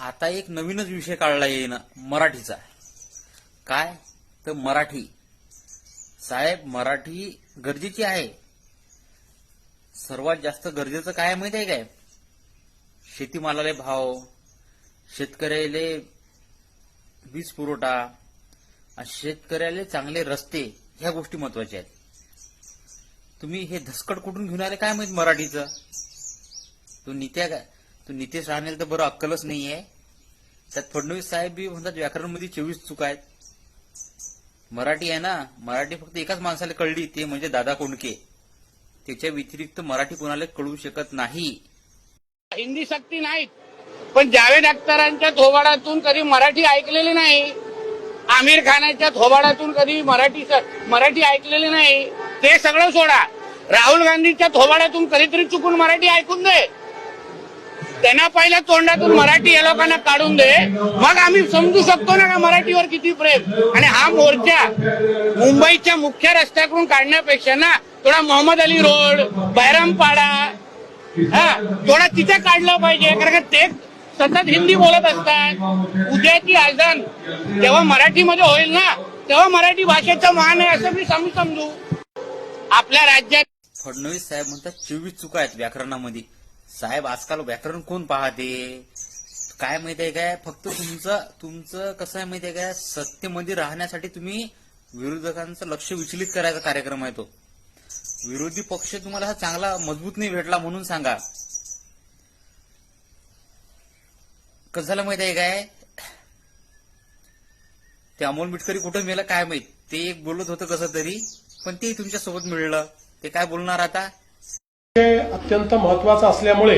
आता एक नवीनच विषय काढला येईन मराठीचा. काय? तर मराठी. साहेब मराठी गरजेची आहे. सर्वात जास्त गरजेचं काय आहे माहिती आहे काय? शेतीमालाले भाव शेतकऱ्याले वीज पुरवठा आणि शेतकऱ्याले चांगले रस्ते ह्या गोष्टी महत्त्वाच्या आहेत. तुम्ही हे धसकट कुठून घेऊन आले काय माहीत मराठीचं? तो नित्या काय तो नितेश राहण्याला तर बरं अक्कलच नाहीये. त्यात फडणवीस साहेब बी म्हणतात व्याकरणमध्ये चोवीस चुका आहेत. मराठी आहे ना मराठी फक्त एकाच माणसाला कळली ते म्हणजे दादा कोंडके. त्याच्या व्यतिरिक्त मराठी कोणाला कळू शकत नाही. हिंदी सक्ती नाहीत. पण जावेद अख्तरांच्या थोबाडातून कधी मराठी ऐकलेली नाही आमिर खानाच्या थोबाडातून कधी मराठी मराठी ऐकलेली नाही ते सगळं सोडा. राहुल गांधीच्या थोबाडातून कधीतरी चुकून मराठी ऐकून दे. त्यांना पहिल्या तोंडातून मराठी या लोकांना काढून दे. मग आम्ही समजू शकतो ना का मराठीवर किती प्रेम? आणि हा मोर्चा मुंबईच्या मुख्य रस्त्याकडून काढण्यापेक्षा ना थोडा मोहम्मद अली रोड बैरामपाडा हा थोडा तिथे काढलं पाहिजे. कारण का ते सतत हिंदी बोलत असतात. उद्याची आजन जेव्हा मराठीमध्ये होईल ना तेव्हा मराठी भाषेचं मान आहे असं मी समजू. आपल्या राज्यात फडणवीस साहेब म्हणतात चोवीस चुका आहेत व्याकरणामध्ये. साहेब आजकाल व्याकरण कोण पाहते? काय माहिती आहे काय? फक्त तुमचं तुमचं कसं आहे माहिती आहे काय? सत्तेमध्ये राहण्यासाठी तुम्ही विरोधकांचं लक्ष विचलित करायचा कार्यक्रम आहे तो. विरोधी पक्ष तुम्हाला हा चांगला मजबूत नाही भेटला म्हणून सांगा. कसं झालं माहिती आहे काय? ते अमोल मिटकरी कुठं मेलं काय माहीत? ते एक बोलत होतं कसं तरी पण ते तुमच्यासोबत मिळलं. ते काय बोलणार आता? अत्यंत महत्वाचं असल्यामुळे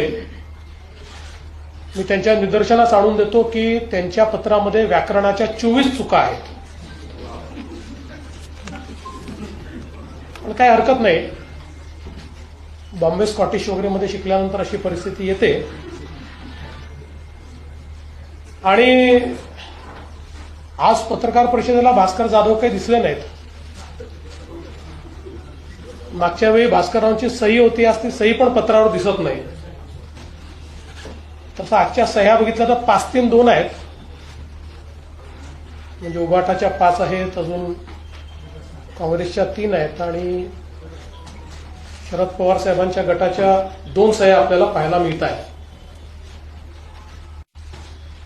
मी त्यांच्या निदर्शनास आणून देतो की त्यांच्या पत्रामध्ये व्याकरणाच्या चोवीस चुका आहेत. पण काही हरकत नाही. बॉम्बे स्कॉटिश वगैरे मध्ये शिकल्यानंतर अशी परिस्थिती येते. आणि आज पत्रकार परिषदेला भास्कर जाधव काही दिसले नाहीत. मागच्या वेळी भास्कररावांची सही होती आज ती सही पण पत्रावर दिसत नाही. तसं आजच्या सह्या बघितल्या तर पाच तीन दोन आहेत. म्हणजे उभाटाच्या पाच आहेत अजून काँग्रेसच्या तीन आहेत आणि शरद पवार साहेबांच्या गटाच्या दोन सह्या आपल्याला पाहायला मिळत आहेत.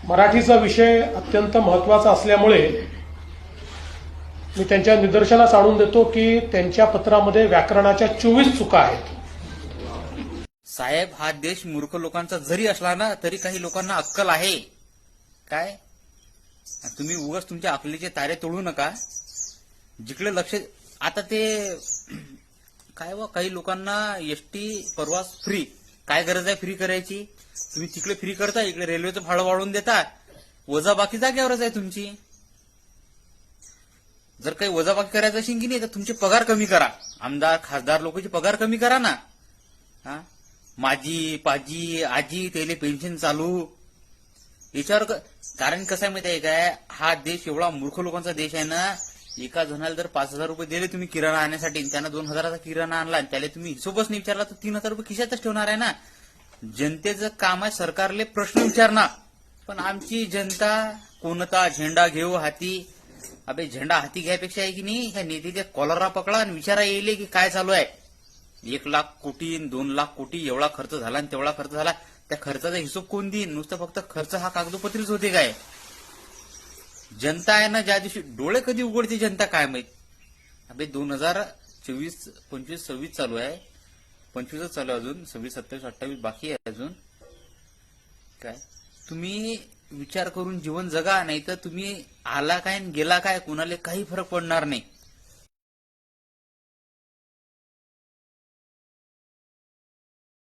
मराठीचा विषय अत्यंत महत्त्वाचा असल्यामुळे मी त्यांच्या निदर्शनास आणून देतो की त्यांच्या पत्रामध्ये व्याकरणाच्या चोवीस चुका आहेत. साहेब हा देश मूर्ख लोकांचा जरी असला ना तरी काही लोकांना अक्कल आहे. काय? तुम्ही उगाच तुमच्या अकलीचे तारे तोडू नका. जिकडे लक्ष आता ते काय व काही लोकांना एसटी प्रवास फ्री काय गरज आहे फ्री करायची? तुम्ही तिकडे फ्री करता इकडे रेल्वेचं भाडं वाढवून देता. वजा बाकी जागेवरच आहे तुमची. जर काही वजाबाकी करायचं असेल की नाही तर तुमचे पगार कमी करा. आमदार खासदार लोकांचे पगार कमी करा ना. हा? माझी पाजी आजी त्याले पेन्शन चालू. याच्यावर क- कारण कसं आहे माहिती आहे काय? हा देश एवढा मूर्ख लोकांचा देश आहे ना. एका जणाला जर पाच हजार रुपये दिले तुम्ही किराणा आणण्यासाठी त्यांना त्यानं दोन हजाराचा किराणा आणला आणि त्याला तुम्ही हिशोबच नाही विचारला तर तीन हजार रुपये खिशातच ठेवणार आहे ना. जनतेचं काम आहे सरकारले प्रश्न विचारणार पण आमची जनता कोणता झेंडा घेऊ हाती? अबे झेंडा हाती घ्यायपेक्षा आहे की नाही? ह्या नेत्याच्या कॉलरा पकडा आणि विचारा येईल की काय चालू आहे. एक लाख कोटी आणि दोन लाख कोटी एवढा खर्च झाला आणि तेवढा खर्च झाला. त्या खर्चाचा हिशोब कोण देईन? नुसतं फक्त खर्च हा कागदोपत्रीच होते काय? जनता आहे ना ज्या दिवशी डोळे कधी उघडते जनता काय माहीत? अबे दोन हजार चोवीस पंचवीस सव्वीस चालू आहे. पंचवीसच चालू आहे अजून. सव्वीस सत्तावीस अठ्ठावीस बाकी आहे अजून. काय? तुम्ही विचार करून जीवन जगा नाही तर तुम्ही आला काय आणि गेला काय कुणाला काही फरक पडणार नाही.